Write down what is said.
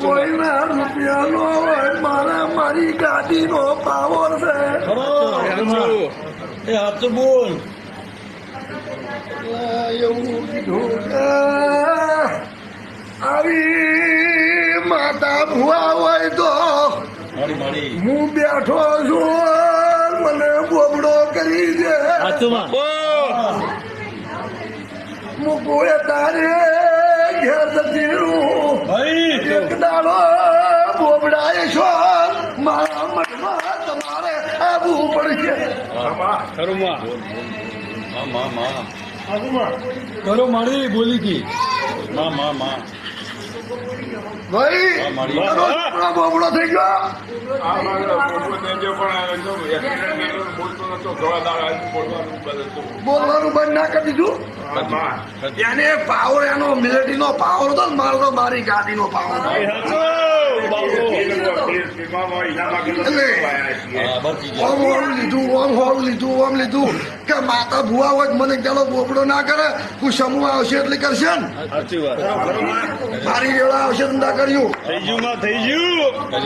કોઈને રૂપિયાનો હોય મારા મારી ગાડીનો પાવર છે. હાચુમાં. બોલ. એવું કીધું આવી માતા ભુવા હોય તો હું બેઠો છું મને બોબડો કરી દે. કોઈ તારે. ઘેર જતી ભાઈ એક દાડો બોબડાએ છો મારા મનમાં તમારે આવવું પડશે કરો મારી બોલી હતી મા મા માં. ભાઈ હા, મારી. તારો છોકરો બોબડો થઈ ગયો. બોલવાનું બંધ ના કરી દીધું. એને પાવર એનો મિલિટરીનો પાવર હતો ને મારો તો મારી ગાડીનો પાવર ઓમ ઓમ લીધું ઓમ ઓમ લીધું ઓમ લીધું. કે માતા ભુવા હોય મને ચાલો બોબડો ના કરે. હું સમૂહ આવશે એટલે કરશે ને? મારી રેવડા આવશે ના કર્યું. થઈ ગયું થઈ ગયું.